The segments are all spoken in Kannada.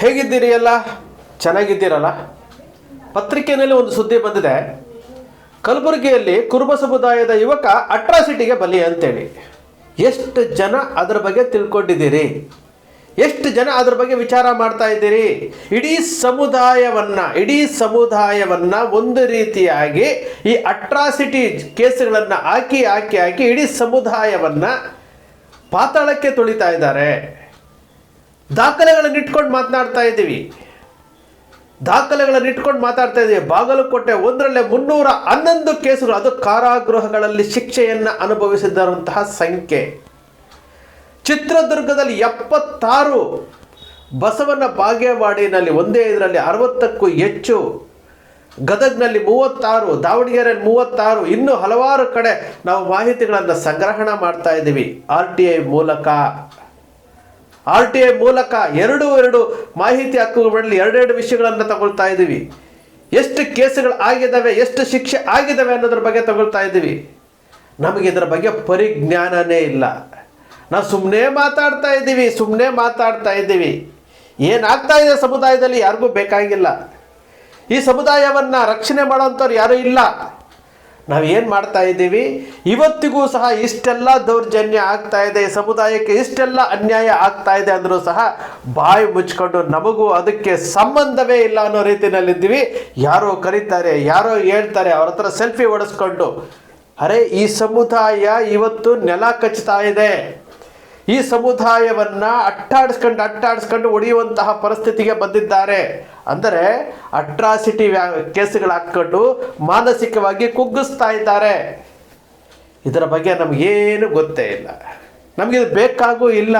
ಹೇಗಿದ್ದೀರಿ ಎಲ್ಲ? ಚೆನ್ನಾಗಿದ್ದೀರಲ್ಲ? ಪತ್ರಿಕೆಯಲ್ಲಿ ಒಂದು ಸುದ್ದಿ ಬಂದಿದೆ. ಕಲಬುರಗಿಯಲ್ಲಿ ಕುರುಬ ಸಮುದಾಯದ ಯುವಕ ಅಟ್ರಾಸಿಟಿಗೆ ಬಲಿ ಅಂತೇಳಿ. ಎಷ್ಟು ಜನ ಅದರ ಬಗ್ಗೆ ತಿಳ್ಕೊಂಡಿದ್ದೀರಿ? ಎಷ್ಟು ಜನ ಅದ್ರ ಬಗ್ಗೆ ವಿಚಾರ ಮಾಡ್ತಾ ಇದ್ದೀರಿ? ಇಡೀ ಸಮುದಾಯವನ್ನ ಇಡೀ ಸಮುದಾಯವನ್ನ ಒಂದು ರೀತಿಯಾಗಿ ಈ ಅಟ್ರಾಸಿಟಿ ಕೇಸುಗಳನ್ನು ಹಾಕಿ ಹಾಕಿ ಹಾಕಿ ಇಡೀ ಸಮುದಾಯವನ್ನ ಪಾತಾಳಕ್ಕೆ ತುಳಿತಾ ಇದ್ದಾರೆ. ದಾಖಲೆಗಳನ್ನು ಇಟ್ಕೊಂಡು ಮಾತನಾಡ್ತಾ ಇದ್ದೀವಿ. ದಾಖಲೆಗಳನ್ನು ಇಟ್ಕೊಂಡು ಮಾತಾಡ್ತಾ ಇದ್ದೀವಿ. ಬಾಗಲಕೋಟೆ ಒಂದರಲ್ಲೇ ಮುನ್ನೂರ ಹನ್ನೊಂದು ಕೇಸುಗಳು ಅದು ಕಾರಾಗೃಹಗಳಲ್ಲಿ ಶಿಕ್ಷೆಯನ್ನು ಅನುಭವಿಸಿದಂತಹ ಸಂಖ್ಯೆ. ಚಿತ್ರದುರ್ಗದಲ್ಲಿ ಎಪ್ಪತ್ತಾರು, ಬಸವನ ಬಾಗೇವಾಡಿನಲ್ಲಿ ಒಂದೇ ಇದರಲ್ಲಿ ಅರವತ್ತಕ್ಕೂ ಹೆಚ್ಚು, ಗದಗ್ನಲ್ಲಿ ಮೂವತ್ತಾರು, ದಾವಣಗೆರೆಯಲ್ಲಿ ಮೂವತ್ತಾರು, ಇನ್ನೂ ಹಲವಾರು ಕಡೆ ನಾವು ಮಾಹಿತಿಗಳನ್ನು ಸಂಗ್ರಹಣ ಮಾಡ್ತಾ ಇದ್ದೀವಿ. ಆರ್ ಟಿ ಐ ಮೂಲಕ. ಆರ್ ಟಿ ಐ ಮೂಲಕ ಎರಡು ಎರಡು ಮಾಹಿತಿ ಹಕ್ಕುಗಳಲ್ಲಿ ಎರಡೆರಡು ವಿಷಯಗಳನ್ನು ತಗೊಳ್ತಾ ಇದ್ದೀವಿ. ಎಷ್ಟು ಕೇಸುಗಳು ಆಗಿದ್ದಾವೆ ಎಷ್ಟು ಶಿಕ್ಷೆ ಆಗಿದ್ದಾವೆ ಅನ್ನೋದ್ರ ಬಗ್ಗೆ ತಗೊಳ್ತಾ ಇದ್ದೀವಿ. ನಮಗೆ ಇದರ ಬಗ್ಗೆ ಪರಿಜ್ಞಾನನೇ ಇಲ್ಲ. ನಾವು ಸುಮ್ಮನೆ ಮಾತಾಡ್ತಾ ಇದ್ದೀವಿ ಸುಮ್ಮನೆ ಮಾತಾಡ್ತಾ ಇದ್ದೀವಿ. ಏನಾಗ್ತಾ ಇದೆ ಸಮುದಾಯದಲ್ಲಿ ಯಾರಿಗೂ ಬೇಕಾಗಿಲ್ಲ. ಈ ಸಮುದಾಯವನ್ನು ರಕ್ಷಣೆ ಮಾಡೋಂಥವ್ರು ಯಾರೂ ಇಲ್ಲ. ನಾವು ಏನು ಮಾಡ್ತಾ ಇದ್ದೀವಿ? ಇವತ್ತಿಗೂ ಸಹ ಇಷ್ಟೆಲ್ಲ ದೌರ್ಜನ್ಯ ಆಗ್ತಾ ಇದೆ ಸಮುದಾಯಕ್ಕೆ ಇಷ್ಟೆಲ್ಲ ಅನ್ಯಾಯ ಆಗ್ತಾ ಇದೆ ಅಂದರೂ ಸಹ ಬಾಯಿ ಮುಚ್ಕೊಂಡು ನಮಗೂ ಅದಕ್ಕೆ ಸಂಬಂಧವೇ ಇಲ್ಲ ಅನ್ನೋ ರೀತಿಯಲ್ಲಿದ್ದೀವಿ. ಯಾರೋ ಕರೀತಾರೆ, ಯಾರೋ ಹೇಳ್ತಾರೆ, ಅವ್ರ ಹತ್ರ ಸೆಲ್ಫಿ ಹೊಡೆಸ್ಕೊಂಡು. ಅರೆ, ಈ ಸಮುದಾಯ ಇವತ್ತು ನೆಲ ಕಚ್ತಾ ಇದೆ. ಈ ಸಮುದಾಯವನ್ನ ಅಟ್ಟಾಡಿಸ್ಕೊಂಡು ಅಟ್ಟಾಡಿಸ್ಕೊಂಡು ಒಡೆಯುವಂತಹ ಪರಿಸ್ಥಿತಿಗೆ ಬಂದಿದ್ದಾರೆ. ಅಂದರೆ ಅಟ್ರಾಸಿಟಿ ವ್ಯಾ ಹಾಕೊಂಡು ಹಾಕ್ಕೊಂಡು ಮಾನಸಿಕವಾಗಿ ಕುಗ್ಗಿಸ್ತಾ ಇದ್ದಾರೆ. ಇದರ ಬಗ್ಗೆ ನಮಗೇನು ಗೊತ್ತೇ ಇಲ್ಲ. ನಮಗಿದು ಬೇಕಾಗೂ ಇಲ್ಲ.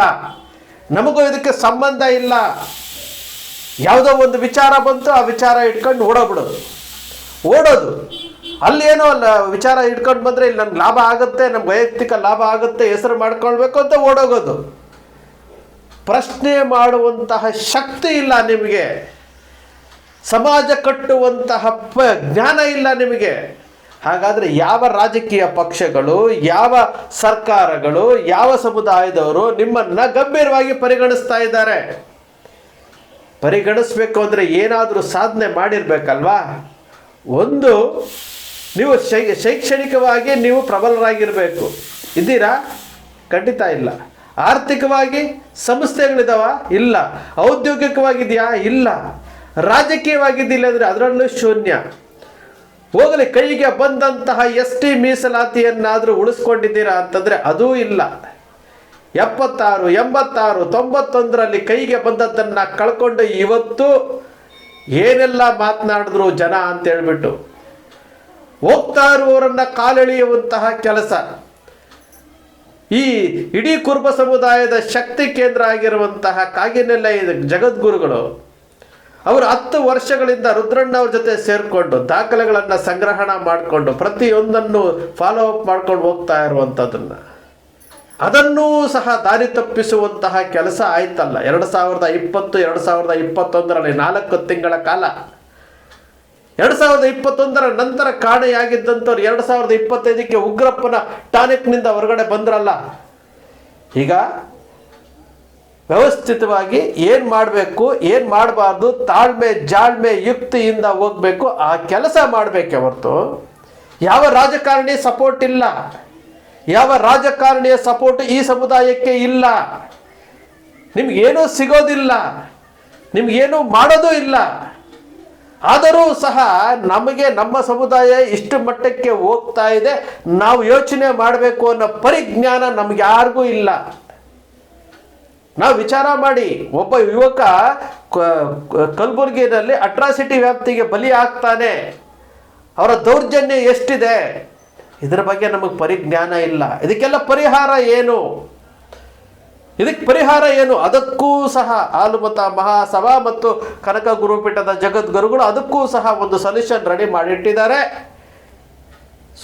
ನಮಗೂ ಇದಕ್ಕೆ ಸಂಬಂಧ ಇಲ್ಲ. ಯಾವುದೋ ಒಂದು ವಿಚಾರ ಬಂತು, ಆ ವಿಚಾರ ಇಟ್ಕೊಂಡು ಓಡೋಗ್ಬಿಡೋದು. ಓಡೋದು. ಅಲ್ಲೇನೋ ಅಲ್ಲ, ವಿಚಾರ ಇಟ್ಕೊಂಡು ಬಂದರೆ ಇಲ್ಲಿ ನಮ್ಗೆ ಲಾಭ ಆಗುತ್ತೆ, ನಮ್ಗೆ ವೈಯಕ್ತಿಕ ಲಾಭ ಆಗುತ್ತೆ, ಹೆಸರು ಮಾಡ್ಕೊಳ್ಬೇಕು ಅಂತ ಓಡೋಗೋದು. ಪ್ರಶ್ನೆ ಮಾಡುವಂತಹ ಶಕ್ತಿ ಇಲ್ಲ ನಿಮಗೆ. ಸಮಾಜ ಕಟ್ಟುವಂತಹ ಪ, ಜ್ಞಾನ ಇಲ್ಲ ನಿಮಗೆ. ಹಾಗಾದರೆ ಯಾವ ರಾಜಕೀಯ ಪಕ್ಷಗಳು, ಯಾವ ಸರ್ಕಾರಗಳು, ಯಾವ ಸಮುದಾಯದವರು ನಿಮ್ಮನ್ನು ಗಂಭೀರವಾಗಿ ಪರಿಗಣಿಸ್ತಾ ಇದ್ದಾರೆ? ಪರಿಗಣಿಸ್ಬೇಕು ಅಂದರೆ ಏನಾದರೂ ಸಾಧನೆ ಮಾಡಿರ್ಬೇಕಲ್ವಾ? ಒಂದು ನೀವು ಶೈ, ಶೈಕ್ಷಣಿಕವಾಗಿ ನೀವು ಪ್ರಬಲರಾಗಿರಬೇಕು. ಇದ್ದೀರಾ? ಖಂಡಿತ ಇಲ್ಲ. ಆರ್ಥಿಕವಾಗಿ ಸಂಸ್ಥೆಗಳಿದಾವ ಇಲ್ಲ. ಔದ್ಯೋಗಿಕವಾಗಿದೆಯಾ? ಇಲ್ಲ. ರಾಜಕೀಯವಾಗಿದ್ದಿಲ್ಲ ಅಂದರೆ ಅದರಲ್ಲೂ ಶೂನ್ಯ. ಹೋಗಲಿ, ಕೈಗೆ ಬಂದಂತಹ ಎಸ್ ಟಿ ಮೀಸಲಾತಿಯನ್ನಾದರೂ ಉಳಿಸ್ಕೊಂಡಿದ್ದೀರಾ ಅಂತಂದರೆ ಅದೂ ಇಲ್ಲ. ಎಪ್ಪತ್ತಾರು, ಎಂಬತ್ತಾರು, ತೊಂಬತ್ತೊಂದರಲ್ಲಿ ಕೈಗೆ ಬಂದದ್ದನ್ನು ಕಳ್ಕೊಂಡು ಇವತ್ತು ಏನೆಲ್ಲ ಮಾತನಾಡಿದ್ರು ಜನ ಅಂತ ಹೇಳ್ಬಿಟ್ಟು ಹೋಗ್ತಾ ಇರುವವರನ್ನ ಕಾಲೆಳೆಯುವಂತಹ ಕೆಲಸ. ಈ ಇಡೀ ಕುರುಬ ಸಮುದಾಯದ ಶಕ್ತಿ ಕೇಂದ್ರ ಆಗಿರುವಂತಹ ಕಾಗಿನೆಲ್ಲ ಜಗದ್ಗುರುಗಳು. ಅವರು ಹತ್ತು ವರ್ಷಗಳಿಂದ ರುದ್ರಣ್ಣ ಅವ್ರ ಜೊತೆ ಸೇರಿಕೊಂಡು ದಾಖಲೆಗಳನ್ನು ಸಂಗ್ರಹಣ ಮಾಡಿಕೊಂಡು ಪ್ರತಿಯೊಂದನ್ನು ಫಾಲೋ ಅಪ್ ಮಾಡ್ಕೊಂಡು ಹೋಗ್ತಾ ಇರುವಂಥದ್ದನ್ನು ಅದನ್ನೂ ಸಹ ದಾರಿ ತಪ್ಪಿಸುವಂತಹ ಕೆಲಸ ಆಯ್ತಲ್ಲ. ಎರಡು ಸಾವಿರದ ಇಪ್ಪತ್ತು, ಎರಡು ಸಾವಿರದ ಇಪ್ಪತ್ತೊಂದರಲ್ಲಿ ನಾಲ್ಕು ತಿಂಗಳ ಕಾಲ. ಎರಡು ಸಾವಿರದ ಇಪ್ಪತ್ತೊಂದರ ನಂತರ ಕಾಣೆಯಾಗಿದ್ದಂಥವ್ರು ಎರಡ್ ಸಾವಿರದ ಇಪ್ಪತ್ತೈದಕ್ಕೆ ಉಗ್ರಪ್ಪನ ಟಾನಿಕ್ನಿಂದ ಹೊರಗಡೆ ಬಂದ್ರಲ್ಲ. ಈಗ ವ್ಯವಸ್ಥಿತವಾಗಿ ಏನು ಮಾಡಬೇಕು, ಏನು ಮಾಡಬಾರ್ದು, ತಾಳ್ಮೆ, ಜಾಳ್ಮೆ, ಯುಕ್ತಿಯಿಂದ ಹೋಗಬೇಕು, ಆ ಕೆಲಸ ಮಾಡಬೇಕೆ ಹೊರತು ಯಾವ ರಾಜಕಾರಣಿ ಸಪೋರ್ಟ್ ಇಲ್ಲ. ಯಾವ ರಾಜಕಾರಣಿಯ ಸಪೋರ್ಟ್ ಈ ಸಮುದಾಯಕ್ಕೆ ಇಲ್ಲ. ನಿಮ್ಗೇನೂ ಸಿಗೋದಿಲ್ಲ. ನಿಮ್ಗೇನೂ ಮಾಡೋದೂ ಇಲ್ಲ. ಆದರೂ ಸಹ ನಮಗೆ ನಮ್ಮ ಸಮುದಾಯ ಇಷ್ಟು ಮಟ್ಟಕ್ಕೆ ಹೋಗ್ತಾ ಇದೆ. ನಾವು ಯೋಚನೆ ಮಾಡಬೇಕು ಅನ್ನೋ ಪರಿಜ್ಞಾನ ನಮ್ಗೆ ಯಾರಿಗೂ ಇಲ್ಲ. ನಾವು ವಿಚಾರ ಮಾಡಿ ಒಬ್ಬ ಯುವಕ ಕಲಬುರಗಿನಲ್ಲಿ ಅಟ್ರಾಸಿಟಿ ವ್ಯಾಪ್ತಿಗೆ ಬಲಿ ಆಗ್ತಾನೆ. ಅವರ ದೌರ್ಜನ್ಯ ಎಷ್ಟಿದೆ? ಇದರ ಬಗ್ಗೆ ನಮಗೆ ಪರಿಜ್ಞಾನ ಇಲ್ಲ. ಇದಕ್ಕೆಲ್ಲ ಪರಿಹಾರ ಏನು? ಇದಕ್ಕೆ ಪರಿಹಾರ ಏನು? ಅದಕ್ಕೂ ಸಹ ಆಲುಮತ ಮಹಾಸಭಾ ಮತ್ತು ಕನಕ ಗುರುಪೀಠದ ಜಗದ್ಗುರುಗಳು ಅದಕ್ಕೂ ಸಹ ಒಂದು ಸೊಲ್ಯೂಷನ್ ರೆಡಿ ಮಾಡಿಟ್ಟಿದ್ದಾರೆ.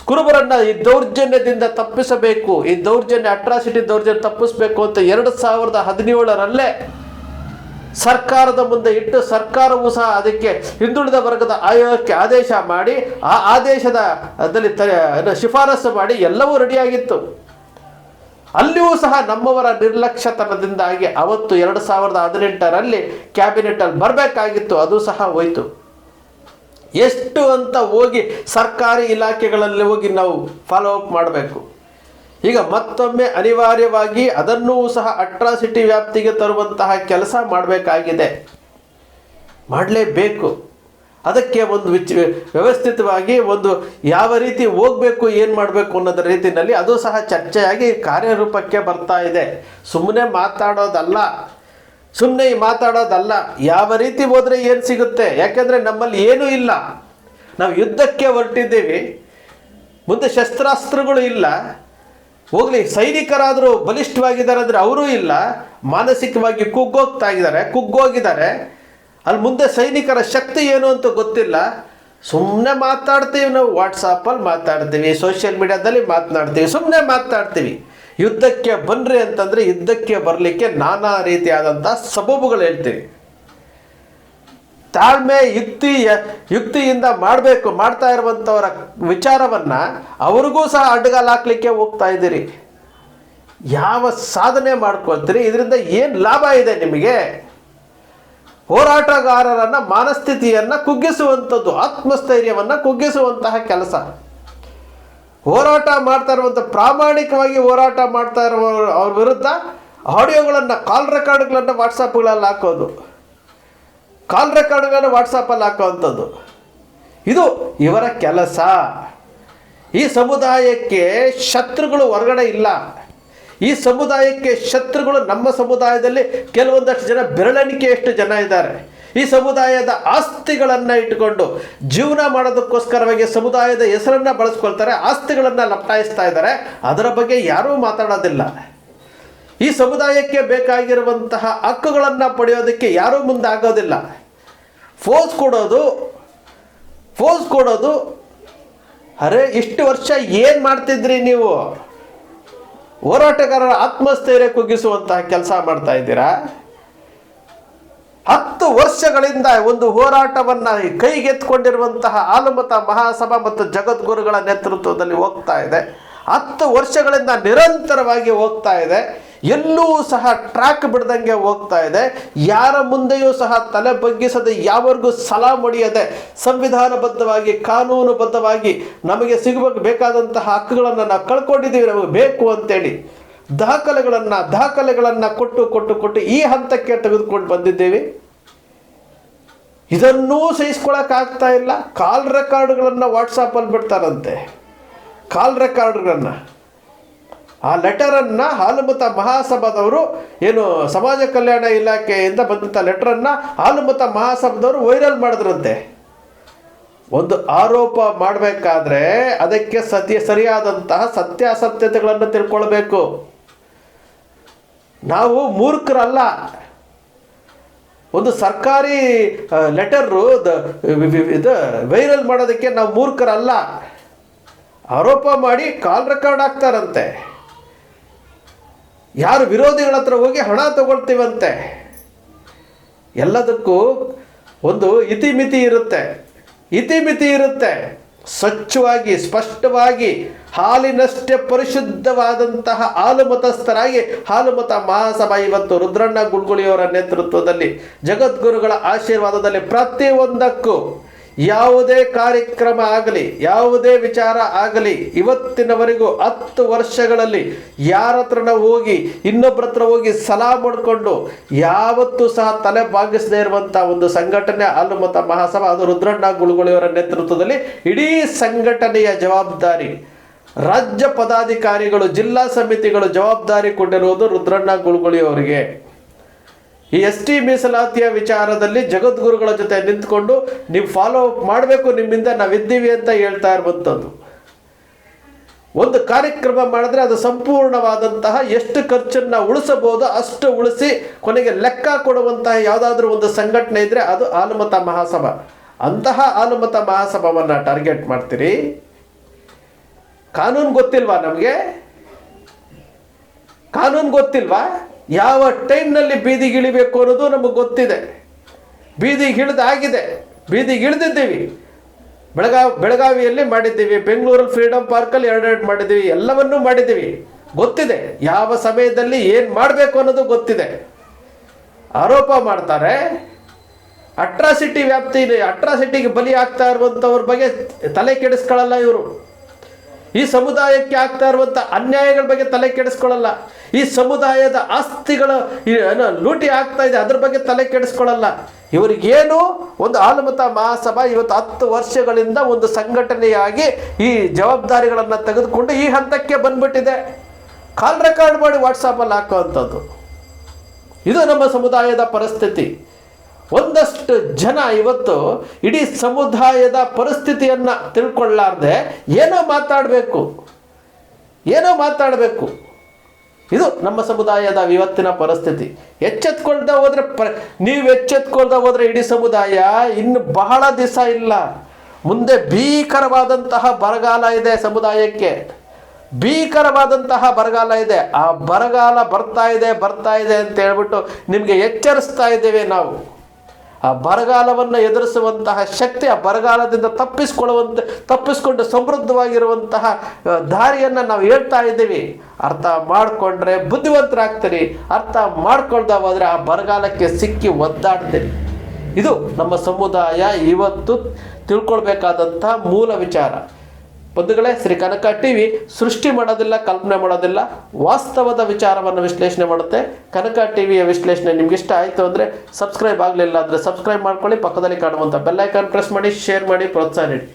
ಕುರುಬರನ್ನ ಈ ದೌರ್ಜನ್ಯದಿಂದ ತಪ್ಪಿಸಬೇಕು, ಈ ದೌರ್ಜನ್ಯ ಅಟ್ರಾಸಿಟಿ ದೌರ್ಜನ್ಯ ತಪ್ಪಿಸಬೇಕು ಅಂತ ಎರಡು ಸಾವಿರದ ಹದಿನೇಳರಲ್ಲೇ ಸರ್ಕಾರದ ಮುಂದೆ ಇಟ್ಟು ಸರ್ಕಾರವೂ ಸಹ ಅದಕ್ಕೆ ಹಿಂದುಳಿದ ವರ್ಗದ ಆಯೋಗಕ್ಕೆ ಆದೇಶ ಮಾಡಿ, ಆ ಆದೇಶದ ಅದರಲ್ಲಿ ಶಿಫಾರಸು ಮಾಡಿ ಎಲ್ಲವೂ ರೆಡಿಯಾಗಿತ್ತು ಅಲ್ಲಿಯೂ ಸಹ ನಮ್ಮವರ ನಿರ್ಲಕ್ಷ್ಯತನದಿಂದಾಗಿ ಅವತ್ತು ಎರಡು ಸಾವಿರದ ಹದಿನೆಂಟರಲ್ಲಿ ಕ್ಯಾಬಿನೆಟಲ್ಲಿ ಬರಬೇಕಾಗಿತ್ತು, ಅದು ಸಹ ಹೋಯ್ತು. ಎಷ್ಟು ಅಂತ ಹೋಗಿ ಸರ್ಕಾರಿ ಇಲಾಖೆಗಳಲ್ಲಿ ಹೋಗಿ ನಾವು ಫಾಲೋ ಅಪ್ ಮಾಡಬೇಕು. ಈಗ ಮತ್ತೊಮ್ಮೆ ಅನಿವಾರ್ಯವಾಗಿ ಅದನ್ನೂ ಸಹ ಅಟ್ರಾಸಿಟಿ ವ್ಯಾಪ್ತಿಗೆ ತರುವಂತಹ ಕೆಲಸ ಮಾಡಬೇಕಾಗಿದೆ. ಮಾಡಲೇಬೇಕು. ಅದಕ್ಕೆ ಒಂದು ವಿಚ್ ವ್ಯವಸ್ಥಿತವಾಗಿ ಒಂದು ಯಾವ ರೀತಿ ಹೋಗಬೇಕು, ಏನು ಮಾಡಬೇಕು ಅನ್ನೋದ್ರ ರೀತಿಯಲ್ಲಿ ಅದು ಸಹ ಚರ್ಚೆಯಾಗಿ ಕಾರ್ಯರೂಪಕ್ಕೆ ಬರ್ತಾ ಇದೆ. ಸುಮ್ಮನೆ ಮಾತಾಡೋದಲ್ಲ. ಸುಮ್ಮನೆ ಮಾತಾಡೋದಲ್ಲ. ಯಾವ ರೀತಿ ಹೋದರೆ ಏನು ಸಿಗುತ್ತೆ? ಯಾಕೆಂದರೆ ನಮ್ಮಲ್ಲಿ ಏನೂ ಇಲ್ಲ. ನಾವು ಯುದ್ಧಕ್ಕೆ ಹೊರಟಿದ್ದೀವಿ. ಮುಂದೆ ಶಸ್ತ್ರಾಸ್ತ್ರಗಳು ಇಲ್ಲ. ಹೋಗ್ಲಿ, ಸೈನಿಕರಾದರೂ ಬಲಿಷ್ಠವಾಗಿದ್ದಾರೆ ಅಂದರೆ ಅವರೂ ಇಲ್ಲ. ಮಾನಸಿಕವಾಗಿ ಕುಗ್ಗೋಗ್ತಾ ಇದ್ದಾರೆ, ಕುಗ್ಗೋಗಿದ್ದಾರೆ. ಅಲ್ಲಿ ಮುಂದೆ ಸೈನಿಕರ ಶಕ್ತಿ ಏನು ಅಂತ ಗೊತ್ತಿಲ್ಲ. ಸುಮ್ಮನೆ ಮಾತಾಡ್ತೀವಿ ನಾವು ವಾಟ್ಸಾಪಲ್ಲಿ ಮಾತಾಡ್ತೀವಿ ಸೋಷಿಯಲ್ ಮೀಡಿಯಾದಲ್ಲಿ ಮಾತನಾಡ್ತೀವಿ ಸುಮ್ಮನೆ ಮಾತಾಡ್ತೀವಿ. ಯುದ್ಧಕ್ಕೆ ಬನ್ನಿರಿ ಅಂತಂದರೆ ಯುದ್ಧಕ್ಕೆ ಬರಲಿಕ್ಕೆ ನಾನಾ ರೀತಿಯಾದಂಥ ಸಬೂಬುಗಳು ಹೇಳ್ತೀವಿ. ತಾಳ್ಮೆ, ಯುಕ್ತಿ, ಯುಕ್ತಿಯಿಂದ ಮಾಡಬೇಕು, ಮಾಡ್ತಾ ಇರುವಂಥವರ ವಿಚಾರವನ್ನು ಅವ್ರಿಗೂ ಸಹ ಅಡ್ಡಗಾಲ ಹಾಕ್ಲಿಕ್ಕೆ ಹೋಗ್ತಾ ಇದ್ದೀರಿ. ಯಾವ ಸಾಧನೆ ಮಾಡ್ಕೊಳ್ತೀರಿ? ಇದರಿಂದ ಏನು ಲಾಭ ಇದೆ ನಿಮಗೆ? ಹೋರಾಟಗಾರರನ್ನ ಮಾನಸ್ಥಿತಿಯನ್ನು ಕುಗ್ಗಿಸುವಂಥದ್ದು, ಆತ್ಮಸ್ಥೈರ್ಯವನ್ನ ಕುಗ್ಗಿಸುವಂತಹ ಕೆಲಸ. ಹೋರಾಟ ಮಾಡ್ತಾ ಇರುವಂಥ, ಪ್ರಾಮಾಣಿಕವಾಗಿ ಹೋರಾಟ ಮಾಡ್ತಾ ಇರುವ ಅವ್ರ ವಿರುದ್ಧ ಆಡಿಯೋಗಳನ್ನು, ಕಾಲ್ ರೆಕಾರ್ಡ್ಗಳನ್ನು ವಾಟ್ಸಪ್ಗಳಲ್ಲಿ ಹಾಕೋದು. ಕಾಲ್ ರೆಕಾರ್ಡ್ಗಳನ್ನು ವಾಟ್ಸಪ್ಪಲ್ಲಿ ಹಾಕುವಂಥದ್ದು. ಇದು ಇವರ ಕೆಲಸ. ಈ ಸಮುದಾಯಕ್ಕೆ ಶತ್ರುಗಳು ಹೊರಗಡೆ ಇಲ್ಲ. ಈ ಸಮುದಾಯಕ್ಕೆ ಶತ್ರುಗಳು ನಮ್ಮ ಸಮುದಾಯದಲ್ಲಿ ಕೆಲವೊಂದಷ್ಟು ಜನ ಬೆರಳೆಣಿಕೆಯಷ್ಟು ಜನ ಇದ್ದಾರೆ. ಈ ಸಮುದಾಯದ ಆಸ್ತಿಗಳನ್ನು ಇಟ್ಟುಕೊಂಡು ಜೀವನ ಮಾಡೋದಕ್ಕೋಸ್ಕರವಾಗಿ ಸಮುದಾಯದ ಹೆಸರನ್ನು ಬಳಸ್ಕೊಳ್ತಾರೆ, ಆಸ್ತಿಗಳನ್ನು ಲಪ್ಟಾಯಿಸ್ತಾ ಇದ್ದಾರೆ. ಅದರ ಬಗ್ಗೆ ಯಾರೂ ಮಾತಾಡೋದಿಲ್ಲ. ಈ ಸಮುದಾಯಕ್ಕೆ ಬೇಕಾಗಿರುವಂತಹ ಹಕ್ಕುಗಳನ್ನು ಪಡೆಯೋದಕ್ಕೆ ಯಾರೂ ಮುಂದೆ ಆಗೋದಿಲ್ಲ ಫೋರ್ಸ್ ಕೊಡೋದು ಫೋಸ್ ಕೊಡೋದು. ಅರೆ, ಇಷ್ಟು ವರ್ಷ ಏನು ಮಾಡ್ತಿದ್ರಿ ನೀವು? ಹೋರಾಟಗಾರರ ಆತ್ಮಸ್ಥೈರ್ಯ ಕುಗ್ಗಿಸುವಂತಹ ಕೆಲಸ ಮಾಡ್ತಾ ಇದ್ದೀರಾ? ಹತ್ತು ವರ್ಷಗಳಿಂದ ಒಂದು ಹೋರಾಟವನ್ನು ಕೈಗೆತ್ಕೊಂಡಿರುವಂತಹ ಆಲಮತ ಮಹಾಸಭಾ ಮತ್ತು ಜಗದ್ಗುರುಗಳ ನೇತೃತ್ವದಲ್ಲಿ ಹೋಗ್ತಾ ಇದೆ. ಹತ್ತು ವರ್ಷಗಳಿಂದ ನಿರಂತರವಾಗಿ ಹೋಗ್ತಾ ಇದೆ. ಎಲ್ಲೂ ಸಹ ಟ್ರ್ಯಾಕ್ ಬಿಡ್ದಂಗೆ ಹೋಗ್ತಾ ಇದೆ. ಯಾರ ಮುಂದೆಯೂ ಸಹ ತಲೆ ಬಗ್ಗಿಸದೆ ಯಾವರಿಗೂ ಸಲ ಮುಡಿಯದೆ ಸಂವಿಧಾನಬದ್ಧವಾಗಿ, ಕಾನೂನುಬದ್ಧವಾಗಿ ನಮಗೆ ಸಿಗಬೇಕು ಬೇಕಾದಂತಹ ಹಕ್ಕುಗಳನ್ನು ನಾವು ಕಳ್ಕೊಂಡಿದ್ದೀವಿ. ನಮಗೆ ಬೇಕು ಅಂತೇಳಿ ದಾಖಲೆಗಳನ್ನು ದಾಖಲೆಗಳನ್ನು ಕೊಟ್ಟು ಕೊಟ್ಟು ಕೊಟ್ಟು ಈ ಹಂತಕ್ಕೆ ತೆಗೆದುಕೊಂಡು ಬಂದಿದ್ದೇವೆ. ಇದನ್ನೂ ಸಹಿಸ್ಕೊಳಕ್ಕಾಗ್ತಾ ಇಲ್ಲ. ಕಾಲ್ ರೆಕಾರ್ಡ್ಗಳನ್ನು ವಾಟ್ಸಪ್ಪಲ್ಲಿ ಬಿಡ್ತಾರಂತೆ. ಕಾಲ್ ರೆಕಾರ್ಡ್ಗಳನ್ನು ಆ ಲೆಟರನ್ನು ಹಾಲುಮತ ಮಹಾಸಭಾದವರು ಏನು ಸಮಾಜ ಕಲ್ಯಾಣ ಇಲಾಖೆಯಿಂದ ಬಂದಂಥ ಲೆಟರನ್ನು ಹಾಲುಮತ ಮಹಾಸಭಾದವರು ವೈರಲ್ ಮಾಡಿದ್ರಂತೆ. ಒಂದು ಆರೋಪ ಮಾಡಬೇಕಾದ್ರೆ ಅದಕ್ಕೆ ಸತ್ಯ ಸರಿಯಾದಂತಹ ಸತ್ಯಾಸತ್ಯತೆಗಳನ್ನು ತಿಳ್ಕೊಳ್ಬೇಕು. ನಾವು ಮೂರ್ಖರಲ್ಲ. ಒಂದು ಸರ್ಕಾರಿ ಲೆಟರು ಇದು ವೈರಲ್ ಮಾಡೋದಕ್ಕೆ ನಾವು ಮೂರ್ಖರಲ್ಲ. ಆರೋಪ ಮಾಡಿ ಕಾಲ್ ರೆಕಾರ್ಡ್ ಆಗ್ತಾರಂತೆ ಯಾರು ವಿರೋಧಿಗಳ ಹತ್ರ ಹೋಗಿ ಹಣ ತಗೊಳ್ತೀವಂತೆ? ಎಲ್ಲದಕ್ಕೂ ಒಂದು ಇತಿಮಿತಿ ಇರುತ್ತೆ. ಇತಿಮಿತಿ ಇರುತ್ತೆ. ಸ್ವಚ್ಛವಾಗಿ, ಸ್ಪಷ್ಟವಾಗಿ, ಹಾಲಿನಷ್ಟೇ ಪರಿಶುದ್ಧವಾದಂತಹ ಹಾಲು ಮತಸ್ಥರಾಗಿ ಹಾಲುಮತ ಮಹಾಸಭಾ ಇವತ್ತು ರುದ್ರಣ್ಣ ಗುಳ್ಗುಳಿಯವರ ನೇತೃತ್ವದಲ್ಲಿ, ಜಗದ್ಗುರುಗಳ ಆಶೀರ್ವಾದದಲ್ಲಿ ಪ್ರತಿಯೊಂದಕ್ಕೂ ಯಾವುದೇ ಕಾರ್ಯಕ್ರಮ ಆಗಲಿ, ಯಾವುದೇ ವಿಚಾರ ಆಗಲಿ, ಇವತ್ತಿನವರೆಗೂ ಹತ್ತು ವರ್ಷಗಳಲ್ಲಿ ಯಾರ ಹತ್ರ ಹೋಗಿ ಇನ್ನೊಬ್ಬರ ಹತ್ರ ಹೋಗಿ ಸಲಾ ಮಾಡಿಕೊಂಡು ಯಾವತ್ತೂ ಸಹ ತಲೆ ಬಾಗಿಸದೇ ಇರುವಂಥ ಒಂದು ಸಂಘಟನೆ ಹಾಲುಮತ ಮಹಾಸಭಾ, ಅದು ರುದ್ರಣ್ಣ ಗುಳುಗುಳಿಯವರ ನೇತೃತ್ವದಲ್ಲಿ ಇಡೀ ಸಂಘಟನೆಯ ಜವಾಬ್ದಾರಿ. ರಾಜ್ಯ ಪದಾಧಿಕಾರಿಗಳು, ಜಿಲ್ಲಾ ಸಮಿತಿಗಳು ಜವಾಬ್ದಾರಿ ಕೊಟ್ಟಿರುವುದು ರುದ್ರಣ್ಣ ಗುಳುಗುಳಿಯವರಿಗೆ. ಈ ಎಸ್ ಟಿ ಮೀಸಲಾತಿಯ ವಿಚಾರದಲ್ಲಿ ಜಗದ್ಗುರುಗಳ ಜೊತೆ ನಿಂತ್ಕೊಂಡು ನೀವು ಫಾಲೋ ಅಪ್ ಮಾಡಬೇಕು ನಿಮ್ಮಿಂದ, ನಾವಿದ್ದೀವಿ ಅಂತ ಹೇಳ್ತಾ ಇರುವಂಥದ್ದು. ಒಂದು ಕಾರ್ಯಕ್ರಮ ಮಾಡಿದ್ರೆ ಅದು ಸಂಪೂರ್ಣವಾದಂತಹ ಎಷ್ಟು ಖರ್ಚನ್ನು ಉಳಿಸಬಹುದು, ಅಷ್ಟು ಉಳಿಸಿ ಕೊನೆಗೆ ಲೆಕ್ಕ ಕೊಡುವಂತಹ ಯಾವುದಾದ್ರೂ ಒಂದು ಸಂಘಟನೆ ಇದ್ರೆ ಅದು ಆಲುಮತ ಮಹಾಸಭಾ. ಅಂತಹ ಆಲುಮತ ಮಹಾಸಭಾವನ್ನು ಟಾರ್ಗೆಟ್ ಮಾಡ್ತೀರಿ. ಕಾನೂನು ಗೊತ್ತಿಲ್ವಾ ನಮಗೆ? ಕಾನೂನು ಗೊತ್ತಿಲ್ವಾ? ಯಾವ ಟೈಮ್ನಲ್ಲಿ ಬೀದಿಗಿಳಿಬೇಕು ಅನ್ನೋದು ನಮಗೆ ಗೊತ್ತಿದೆ. ಬೀದಿಗಿಳಿದಾಗಿದೆ ಬೀದಿಗಿಳಿದಿದ್ದೀವಿ ಬೆಳಗಾವಿ, ಬೆಳಗಾವಿಯಲ್ಲಿ ಮಾಡಿದ್ದೀವಿ. ಬೆಂಗಳೂರಲ್ಲಿ ಫ್ರೀಡಮ್ ಪಾರ್ಕಲ್ಲಿ ಎರಡೆರಡು ಮಾಡಿದ್ದೀವಿ. ಎಲ್ಲವನ್ನೂ ಮಾಡಿದ್ದೀವಿ. ಗೊತ್ತಿದೆ. ಯಾವ ಸಮಯದಲ್ಲಿ ಏನು ಮಾಡಬೇಕು ಅನ್ನೋದು ಗೊತ್ತಿದೆ. ಆರೋಪ ಮಾಡ್ತಾರೆ. ಅಟ್ರಾಸಿಟಿ ವ್ಯಾಪ್ತಿ ಅಟ್ರಾಸಿಟಿಗೆ ಬಲಿ ಆಗ್ತಾ ಇರುವಂಥವ್ರ ಬಗ್ಗೆ ತಲೆ ಕೆಡಿಸ್ಕೊಳ್ಳಲ್ಲ ಇವರು. ಈ ಸಮುದಾಯಕ್ಕೆ ಆಗ್ತಾ ಇರುವಂಥ ಅನ್ಯಾಯಗಳ ಬಗ್ಗೆ ತಲೆ ಕೆಡಿಸ್ಕೊಳ್ಳಲ್ಲ. ಈ ಸಮುದಾಯದ ಆಸ್ತಿಗಳ ಲೂಟಿ ಆಗ್ತಾ ಇದೆ, ಅದ್ರ ಬಗ್ಗೆ ತಲೆ ಕೆಡಿಸ್ಕೊಳ್ಳಲ್ಲ. ಇವರಿಗೇನು ಒಂದು ಆಲಮತ ಮಹಾಸಭಾ ಇವತ್ತು ಹತ್ತು ವರ್ಷಗಳಿಂದ ಒಂದು ಸಂಘಟನೆಯಾಗಿ ಈ ಜವಾಬ್ದಾರಿಗಳನ್ನು ತೆಗೆದುಕೊಂಡು ಈ ಹಂತಕ್ಕೆ ಬಂದ್ಬಿಟ್ಟಿದೆ. ಕಾಲ್ ರೆಕಾರ್ಡ್ ಮಾಡಿ ವಾಟ್ಸಪ್ಪಲ್ಲಿ ಹಾಕುವಂಥದ್ದು. ಇದು ನಮ್ಮ ಸಮುದಾಯದ ಪರಿಸ್ಥಿತಿ. ಒಂದಷ್ಟು ಜನ ಇವತ್ತು ಇಡೀ ಸಮುದಾಯದ ಪರಿಸ್ಥಿತಿಯನ್ನು ತಿಳ್ಕೊಳ್ಳಾರ್ದೆ ಏನೋ ಮಾತಾಡಬೇಕು. ಏನೋ ಮಾತಾಡಬೇಕು. ಇದು ನಮ್ಮ ಸಮುದಾಯದ ಇವತ್ತಿನ ಪರಿಸ್ಥಿತಿ. ಎಚ್ಚೆತ್ಕೊಳ್ತಾ ಹೋದ್ರೆ ಪ ನೀವು ಎಚ್ಚೆತ್ಕೊಳ್ತಾ ಹೋದ್ರೆ ಇಡೀ ಸಮುದಾಯ ಇನ್ನು ಬಹಳ ದಿವಸ ಇಲ್ಲ. ಮುಂದೆ ಭೀಕರವಾದಂತಹ ಬರಗಾಲ ಇದೆ ಸಮುದಾಯಕ್ಕೆ. ಭೀಕರವಾದಂತಹ ಬರಗಾಲ ಇದೆ. ಆ ಬರಗಾಲ ಬರ್ತಾ ಇದೆ ಬರ್ತಾ ಇದೆ ಅಂತ ಹೇಳ್ಬಿಟ್ಟು ನಿಮಗೆ ಎಚ್ಚರಿಸ್ತಾ ಇದ್ದೇವೆ ನಾವು. ಆ ಬರಗಾಲವನ್ನು ಎದುರಿಸುವಂತಹ ಶಕ್ತಿ ಆ ಬರಗಾಲದಿಂದ ತಪ್ಪಿಸ್ಕೊಳ್ಳುವಂತೆ, ತಪ್ಪಿಸ್ಕೊಂಡು ಸಮೃದ್ಧವಾಗಿರುವಂತಹ ದಾರಿಯನ್ನು ನಾವು ಹೇಳ್ತಾ ಇದ್ದೀವಿ. ಅರ್ಥ ಮಾಡಿಕೊಂಡ್ರೆ ಬುದ್ಧಿವಂತರಾಗ್ತೀರಿ. ಅರ್ಥ ಮಾಡ್ಕೊಳ್ತಾ ಹೋದ್ರೆ ಆ ಬರಗಾಲಕ್ಕೆ ಸಿಕ್ಕಿ ಒದ್ದಾಡ್ತೀರಿ. ಇದು ನಮ್ಮ ಸಮುದಾಯ ಇವತ್ತು ತಿಳ್ಕೊಳ್ಬೇಕಾದಂಥ ಮೂಲ ವಿಚಾರ. ಬಂಧುಗಳೇ ಶ್ರೀ ಕನಕ ಟಿವಿ ಸೃಷ್ಟಿ ಮಾಡೋದಿಲ್ಲ, ಕಲ್ಪನೆ ಮಾಡೋದಿಲ್ಲ, ವಾಸ್ತವದ ವಿಚಾರವನ್ನು ವಿಶ್ಲೇಷಣೆ ಮಾಡುತ್ತೆ. ಕನಕ ಟಿವಿಯ ವಿಶ್ಲೇಷಣೆ ನಿಮ್ಗೆ ಇಷ್ಟ ಆಯಿತು ಅಂದರೆ ಸಬ್ಸ್ಕ್ರೈಬ್ ಆಗಲಿಲ್ಲ ಅಂದರೆ ಸಬ್ಸ್ಕ್ರೈಬ್ ಮಾಡ್ಕೊಳ್ಳಿ. ಪಕ್ಕದಲ್ಲಿ ಕಾಣುವಂಥ ಬೆಲ್ಲೈಕಾನ್ ಪ್ರೆಸ್ ಮಾಡಿ ಶೇರ್ ಮಾಡಿ, ಪ್ರೋತ್ಸಾಹ ನೀಡಿ.